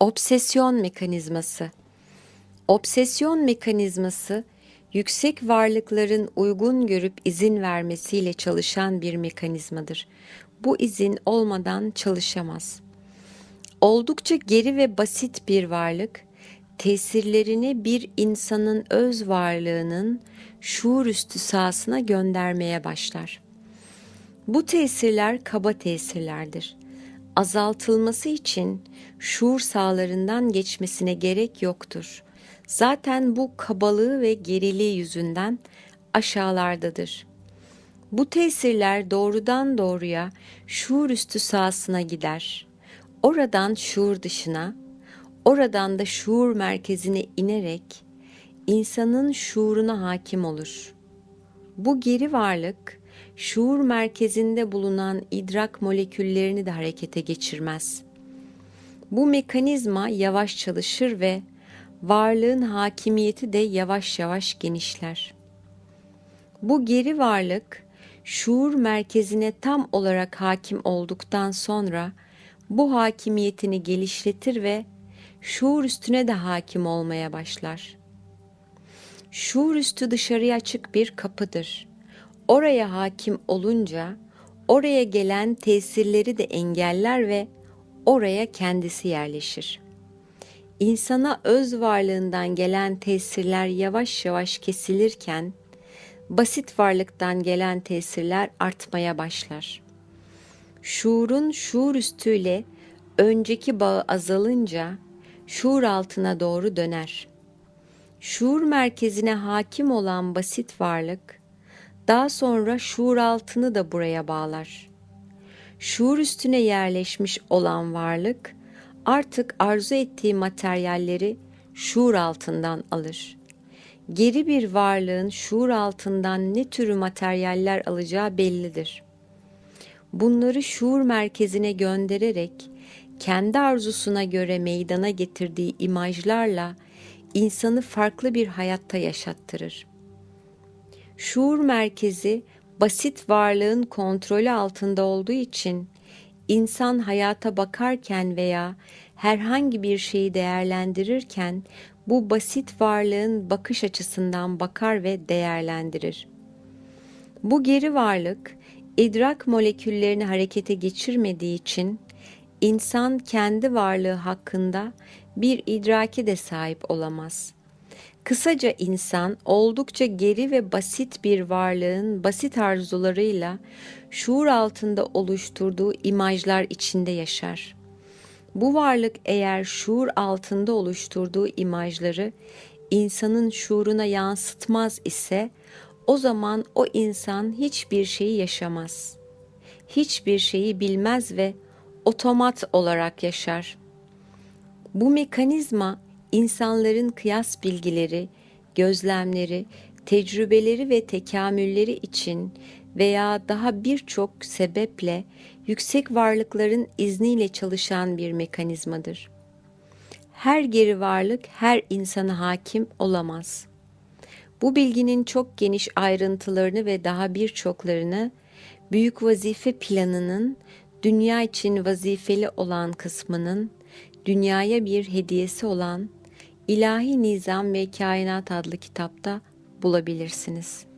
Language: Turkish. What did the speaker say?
Obsesyon mekanizması. Obsesyon mekanizması yüksek varlıkların uygun görüp izin vermesiyle çalışan bir mekanizmadır. Bu izin olmadan çalışamaz. Oldukça geri ve basit bir varlık, tesirlerini bir insanın öz varlığının şuurüstü sahasına göndermeye başlar. Bu tesirler kaba tesirlerdir. Azaltılması için şuur sahalarından geçmesine gerek yoktur. Zaten bu kabalığı ve geriliği yüzünden aşağılardadır. Bu tesirler doğrudan doğruya şuur üstü sahasına gider. Oradan şuur dışına, oradan da şuur merkezine inerek insanın şuuruna hakim olur. Bu geri varlık şuur merkezinde bulunan idrak moleküllerini de harekete geçirmez. Bu mekanizma yavaş çalışır ve varlığın hakimiyeti de yavaş yavaş genişler. Bu geri varlık şuur merkezine tam olarak hakim olduktan sonra bu hakimiyetini gelişletir ve şuur üstüne de hakim olmaya başlar. Şuur üstü dışarıya açık bir kapıdır. Oraya hakim olunca oraya gelen tesirleri de engeller ve oraya kendisi yerleşir. İnsana öz varlığından gelen tesirler yavaş yavaş kesilirken basit varlıktan gelen tesirler artmaya başlar. Şuurun şuur üstüyle önceki bağı azalınca şuur altına doğru döner. Şuur merkezine hakim olan basit varlık daha sonra şuur altını da buraya bağlar. Şuur üstüne yerleşmiş olan varlık artık arzu ettiği materyalleri şuur altından alır. Geri bir varlığın şuur altından ne türü materyaller alacağı bellidir. Bunları şuur merkezine göndererek kendi arzusuna göre meydana getirdiği imajlarla insanı farklı bir hayatta yaşattırır. Şuur merkezi basit varlığın kontrolü altında olduğu için insan hayata bakarken veya herhangi bir şeyi değerlendirirken bu basit varlığın bakış açısından bakar ve değerlendirir. Bu geri varlık idrak moleküllerini harekete geçirmediği için insan kendi varlığı hakkında bir idraki de sahip olamaz. Kısaca insan oldukça geri ve basit bir varlığın basit arzularıyla şuur altında oluşturduğu imajlar içinde yaşar. Bu varlık eğer şuur altında oluşturduğu imajları insanın şuuruna yansıtmaz ise o zaman o insan hiçbir şeyi yaşamaz. Hiçbir şeyi bilmez ve otomat olarak yaşar. Bu mekanizma insanların kıyas bilgileri, gözlemleri, tecrübeleri ve tekamülleri için veya daha birçok sebeple yüksek varlıkların izniyle çalışan bir mekanizmadır. Her geri varlık her insana hakim olamaz. Bu bilginin çok geniş ayrıntılarını ve daha birçoklarını büyük vazife planının dünya için vazifeli olan kısmının dünyaya bir hediyesi olan İlahi Nizam ve Kainat adlı kitapta bulabilirsiniz.''